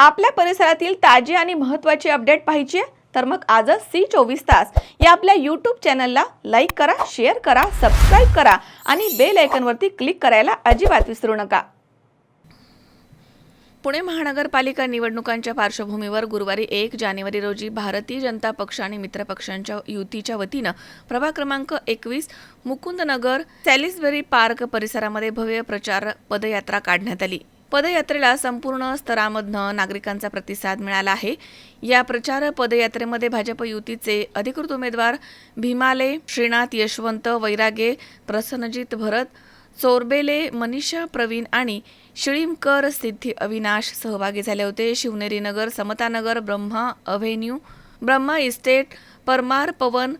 आपल्या परिसरातील ताजी आणि महत्त्वाची अपडेट पाहिजे? तर मग आजच सी चोवीस तास या आपल्या यूट्यूब चॅनलला लाईक करा शेअर करा सबस्क्राईब करा आणि बेल आयकनवरती क्लिक करायला अजिबात विसरू नका. पुणे महानगरपालिका निवडणुकांच्या पार्श्वभूमीवर गुरुवारी एक जानेवारी रोजी भारतीय जनता पक्ष आणि मित्रपक्षांच्या युतीच्या वतीनं प्रभाग क्रमांक एकवीस मुकुंदनगर सॅलिसबेरी पार्क परिसरामध्ये भव्य प्रचार पदयात्रा काढण्यात आली. पदयात्रेला संपूर्ण स्तरामधनं नागरिकांचा प्रतिसाद मिळाला आहे. या प्रचार पदयात्रेमध्ये भाजप युतीचे अधिकृत उमेदवार भीमाले श्रीनाथ यशवंत वैरागे प्रसन्नजित भरत चोरबेले मनीषा प्रवीण आणि शिळीमकर सिद्धी अविनाश सहभागी झाले होते. Shivneri Nagar Samatanagar Brahma avenue Brahma estate Parmar Pawan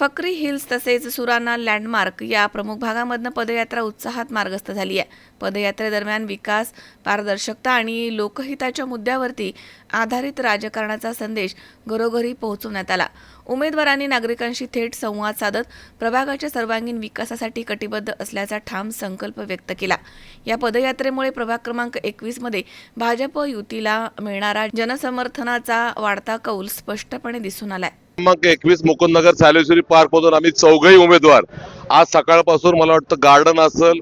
Fakri hills तसेच सुराना लँडमार्क या प्रमुख भागामधनं पदयात्रा उत्साहात मार्गस्थ झाली आहे. पदयात्रेदरम्यान विकास पारदर्शकता आणि लोकहिताच्या मुद्द्यावरती आधारित राजकारणाचा संदेश घरोघरी पोहोचवण्यात आला. उमेदवारांनी नागरिकांशी थेट संवाद साधत प्रभागाच्या सर्वांगीण विकासासाठी कटिबद्ध असल्याचा ठाम संकल्प व्यक्त केला. या पदयात्रेमुळे प्रभाग क्रमांक एकवीसमध्ये भाजप युतीला मिळणारा जनसमर्थनाचा वाढता कौल स्पष्टपणे दिसून आलाय. क्रमांक एकवीस मुकुंदनगर सालेश्वरी पार्कमधून आम्ही चौघही उमेदवार. आज सकाळपासून मला वाटतं गार्डन असेल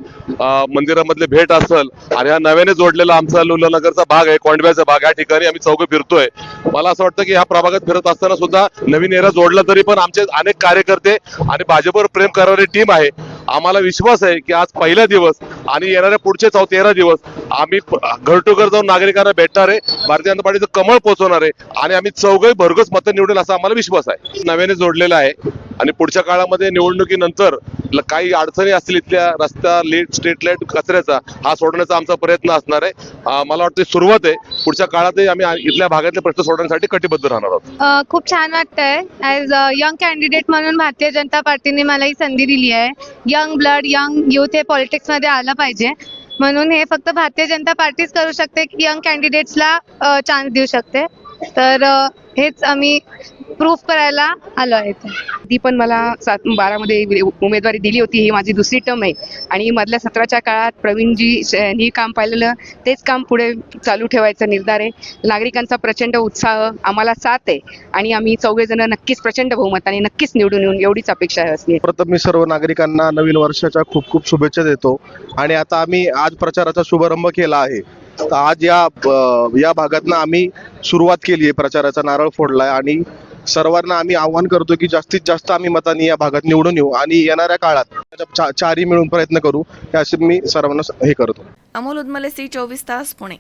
मंदिरामधले भेट असेल आणि हा नव्याने जोडलेला आमचा लुलनगरचा भाग आहे कोंडव्याचा भाग. या ठिकाणी आम्ही चौघ फिरतोय. मला असं वाटतं की ह्या प्रभागात फिरत असताना सुद्धा नवीन एरा जोडला तरी पण आमचे अनेक कार्यकर्ते आणि भाजपवर प्रेम करणारी टीम आहे. आम्हाला विश्वास आहे की आज पहिला दिवस आणि येणाऱ्या पुढचे चौ तेरा दिवस आम्ही घर टू घर जाऊन नागरिकांना भेटणार आहे. भारतीय जनता पार्टीचं कमळ पोहोचवणार आहे आणि आम्ही चौघही भरघोस मतं निवडेल असा आम्हाला विश्वास आहे. नव्याने जोडलेला आहे आणि पुढच्या काळामध्ये निवडणुकीनंतर काही अडचणी असतील इथल्या रस्ता लेट स्ट्रीट लाइट कचऱ्याचा हा सोडण्याचा आमचा प्रयत्न असणार आहे. मला वाटतं सुरुवात आहे. पुढच्या काळातही आम्ही इथल्या भागातले प्रश्न सोडवण्यासाठी कटिबद्ध राहणार आहोत. खूप छान वाटतंय. ऍज यंग कॅन्डिडेट म्हणून भारतीय जनता पार्टीने मला ही संधी दिली आहे. यंग ब्लड यंग युथ हे पॉलिटिक्समध्ये आलं पाहिजे. म्हणून हे फक्त भारतीय जनता पार्टीच करू शकते की यंग कॅन्डिडेट्सला चान्स देऊ शकते. तर हेच आम्ही प्रूफ करायला आलो आहे ती पण मला सात बारामध्ये उमेदवारी दिली होती. ही माझी दुसरी टर्म आहे. आणि मधल्या सत्राच्या काळात प्रवीणजी यांनी काम पाहिलेलं तेच काम पुढे चालू ठेवायचा निर्धार आहे. नागरिकांचा प्रचंड उत्साह आम्हाला साथ आहे. आणि आम्ही चौघे जण नक्कीच प्रचंड बहुमताने नक्कीच निवडून येऊन एवढीच अपेक्षा आहे असली. प्रथम मी सर्व नागरिकांना नवीन वर्षाच्या खूप खूप शुभेच्छा देतो. आणि आता आम्ही आज प्रचाराचा शुभारंभ केला आहे. आज या या भागातनं आम्ही सुरुवात केली आहे प्रचाराचा नारळ फोडलाय. आणि सर्वांना आम्ही आव्हान करतो की जास्तीत जास्त आम्ही मतांनी या भागात निवडून येऊ आणि येणाऱ्या काळात चा- मिळून प्रयत्न करू हे असे मी सर्वांना हे करतो. अमोल उदमले सी चोवीस तास पुणे.